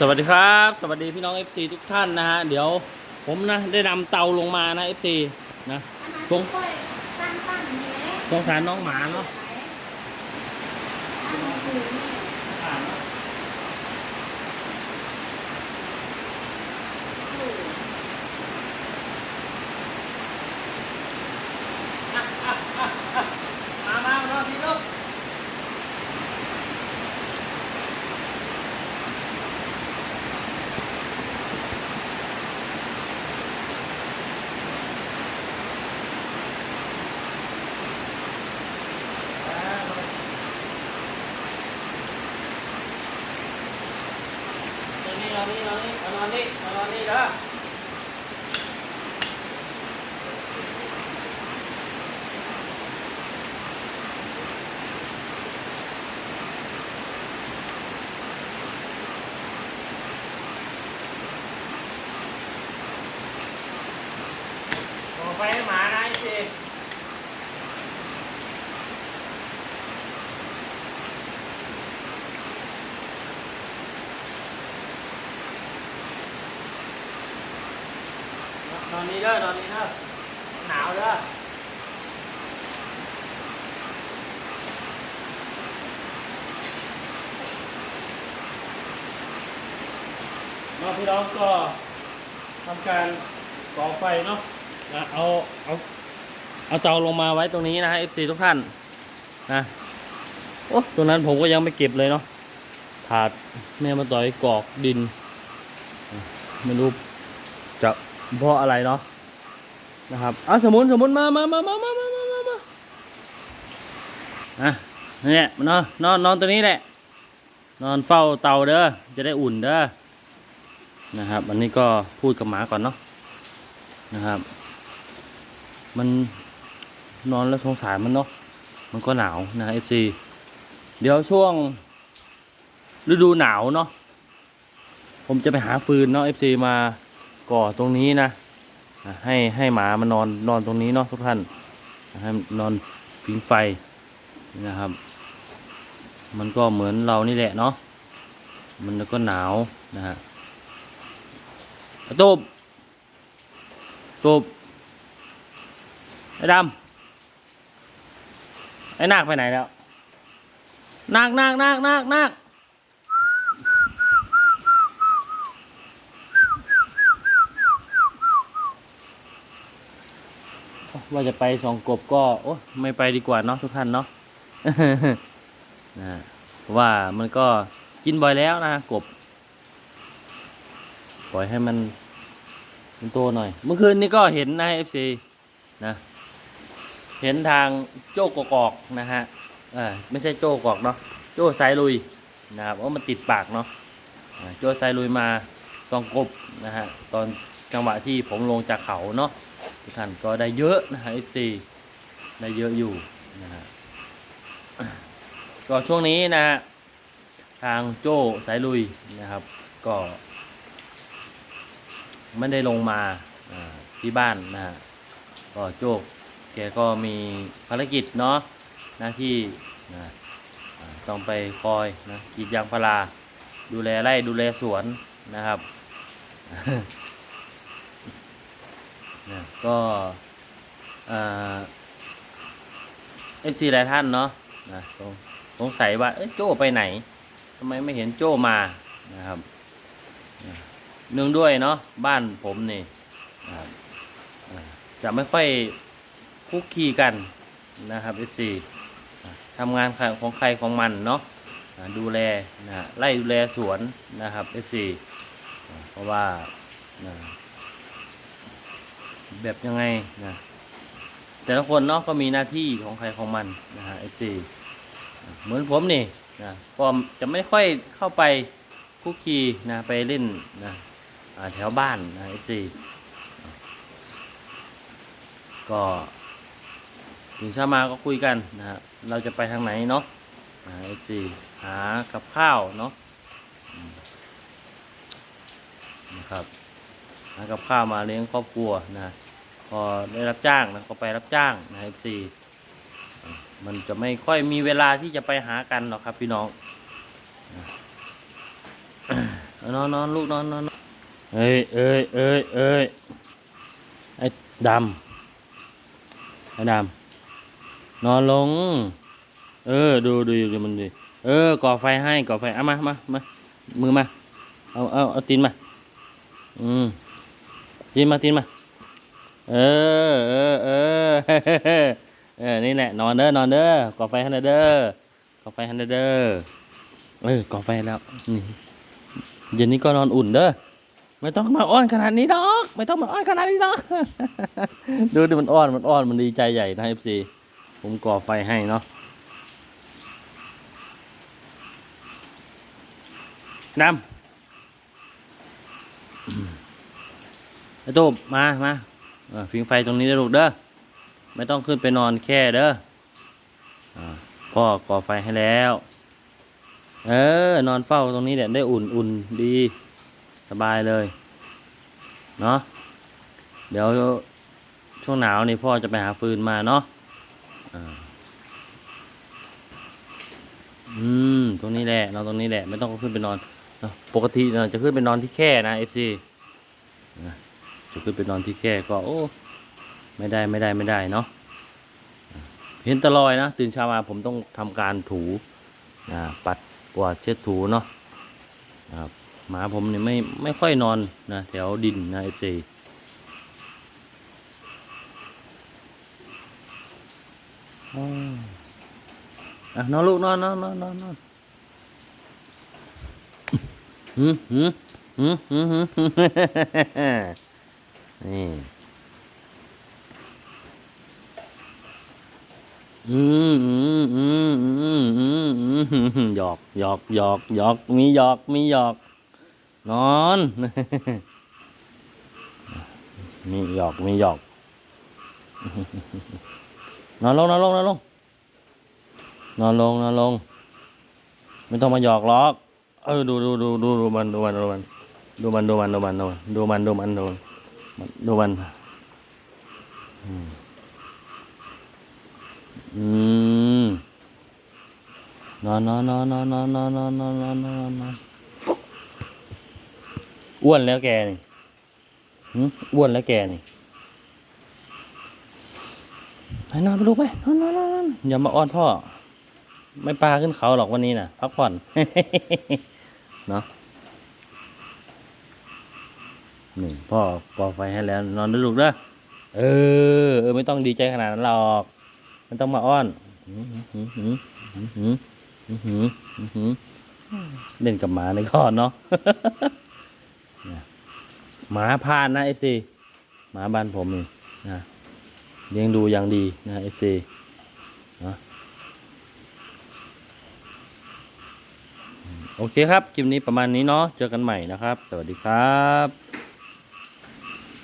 สวัสดีครับ สวัสดีพี่น้อง FC ทุกท่านนะฮะ เดี๋ยวผมนะได้นำเตาลงมานะ FC นะสงตั้งตั้งเนี้ยสงสารน้องหมาเนาะ ตั้งคือนี่ มามามารอพี่ลูกนอนนี่นอน นอนนี่นอนอนนี่เด้อไฟให้หมานะไอ้สิ นอนนี้เด้อนอนนี้เด้อหนาวเด้อมาพี่น้องก็ทำการก่อไฟเนาะนะเอาเอาเอาเตาลงมาไว้ตรงนี้นะฮะ FC ทุกท่านนะโอ้ตรงนั้นผมก็ยังไม่เก็บเลยเนาะถาดแม่มาต่อยกรอกดิน ไม่รู้ เพราะอะไรเนาะนะครับอะสมุนสมุนมามามามามามามามามาอะเนี่ยมานอนนอนนอนตัวนี้แหละ นอนเฝ้าเตาเด้อจะได้อุ่นเด้อนะครับ อันนี้ก็พูดกับหมาก่อนเนาะนะครับ มันนอนแล้วสงสารมันเนาะมันก็หนาวนะเอฟซีเดี๋ยวช่วง ฤดูหนาวเนาะผมจะไปหาฟืนเนาะเอฟซีมา ก่อตรงนี้นะให้ให้หมามันนอนนอนตรงนี้เนาะทุกท่านให้มันนอนฟิงไฟนะครับ มันก็เหมือนเรานี่แหละเนาะมันก็หนาวนะฮะอะตูบตูบไอ้ดำไอ้นาคไปไหนแล้วนาคนาคนาคนาคนาค ว่าจะไปสองกบก็ โอ้ไม่ไปดีกว่าเนาะทุกท่านเนาะนะว่ามันก็กินบ่อยแล้วนะกบ ปล่อยให้มันเป็นโตหน่อย เมื่อคืนนี้ก็เห็นนะเอฟซีนะ เห็นทางโจ้กกอกนะฮะอ่าไม่ใช่โจ้กอกเนาะโจ้สายลุยนะครับเพราะมันติดปากเนาะโจ้สายลุยมาสองกบนะฮะตอนจังหวะที่ผมลงจากเขาเนาะ ทุกท่านก็ได้เยอะนะฮะ FC ได้เยอะอยู่นะฮะก็ช่วงนี้นะฮะทางโจ้สายลุยนะครับ ก็ไม่ได้ลงมาที่บ้านนะฮะก็โจ้แกก็มีภารกิจเนาะหน้าที่นะต้องไปคอยนะกรีดยางพาราดูแลไร่ดูแลสวนนะครับ นะก็เอฟซีหลายท่านเนาะนะสงสงสัยว่าโจ้ไปไหนทำไมไม่เห็นโจ้มานะครับนะเนื่องด้วยเนาะบ้านผมนี่นะครับอ่าจะไม่ค่อยคุกคีกันนะครับ FC อะทำงานของใครของมันเนาะดูแลนะไล่ดูแลสวนนะครับ FC อะเพราะว่านะ แบบยังไงนะแต่ละคนเนาะก็มีหน้าที่ของใครของมันนะฮะ FC อะเหมือนผมนี่นะก็จะไม่ค่อยเข้าไปคุกคีนะไปเล่นนะแถวบ้านนะ FC อะก็ถึงเช้ามาก็คุยกันนะฮะเราจะไปทางไหนเนาะนะเอซีหากับข้าวเนาะนะครับ หากับข้าวมาเลี้ยงครอบครัวนะพอได้รับจ้างนะก็ไปรับจ้างนะเอซีมันจะไม่ค่อยมีเวลาที่จะไปหากันหรอกครับพี่น้องนอนนอนลูกนอนนอนนอนเอ้ยเอ้ยเอ้ยเอ้ยไอ้ดำไอ้ดำนอนลง เออ ดูดูดูมันดิเออก่อไฟให้ก่อไฟเอามามามามือมาเอาเอาเอาตีนมาอืม ตีนมาตีนมา เออเออเออเออนี่แหละนอนเด้อนอนเด้อก่อไฟให้หน่อยเด้อก่อไฟให้หน่อยเด้อเออก่อไฟแล้วนี่เย็นนี้ก็นอนอุ่นเด้อไม่ต้องมาอ้อนขนาดนี้ดอก ไม่ต้องมาอ้อนขนาดนี้ดอกดูดิมันอ้อนมันอ้อนมันดีใจใหญ่นะเอฟซีผมก่อไฟให้เนาะดำอืม ไอ้ตูบมามาฟิงไฟตรงนี้ได้ลูกเด้อ ไม่ต้องขึ้นไปนอนแค่เด้อพ่อก่อไฟให้แล้ว เออ นอนเฝ้าตรงนี้แหละได้อุ่นอุ่นดี สบายเลย เนาะ เดี๋ยวช่วงหนาวนี่พ่อจะไปหาฟืนมาเนาะอืม ตรงนี้แหละ นอนตรงนี้แหละ ไม่ต้องขึ้นไปนอน ปกติเนอะจะขึ้นไปนอนที่แค่นะ FC นะ จะขึ้นไปนอนที่แค่ก็โอ้ไม่ได้ไม่ได้ไม่ได้เนาะเห็นตะลอยนะ ตื่นเช้ามาผมต้องทำการถูนะปัดกวาดเช็ดถูเนาะนะครับหมาผมเนี่ยไม่ไม่ค่อยนอนนะแถวดินนะเอฟซีอะนอนลูกนอนนอนนอนนอนนอนหืมหืมหืมหืมหืม นี่ อืมอืมอืมอืมอืมอืมหยอกหยอกหยอกหยอกมีหยอกมีหยอก นอน มีหยอกมีหยอก นอนลงนอนลงนอนลงนอนลงนอนลง ไม่ต้องมาหยอกหรอกเออดูดูดูดูดูมันดูมันดูมันดูมันดูมันดูมันดูมันดูมันดูมันดูมัน ดูมันอืมนอนนอนนอนนอนนอนนอนนอนนอนนอนนอนนอนอ้วนแล้วแกนี่หึอ้วนแล้วแกนี่ไปนอนไปลูกไปนอนนอนนอนอนอย่ามาอ้อนพ่อ ไม่ปลาขึ้นเขาหรอกวันนี้น่ะพักผ่อน เนาะ นี่พ่อปอไฟให้แล้ว นอนด้วยลูกเด้อเออเออ ไม่ต้องดีใจขนาดนั้นหรอกมันต้องมาอ้อนอื้อหือหือหือหือหือหือหือเล่นกับหมาในข้อนเนาะเนี่ยหมาพานนะเอฟซีหมาบ้านผมนี่นะเลี้ยงดูอย่างดีนะเอฟซีนะอืมโอเคครับ คลิปนี้ประมาณนี้เนาะเจอกันใหม่นะครับ สวัสดีครับ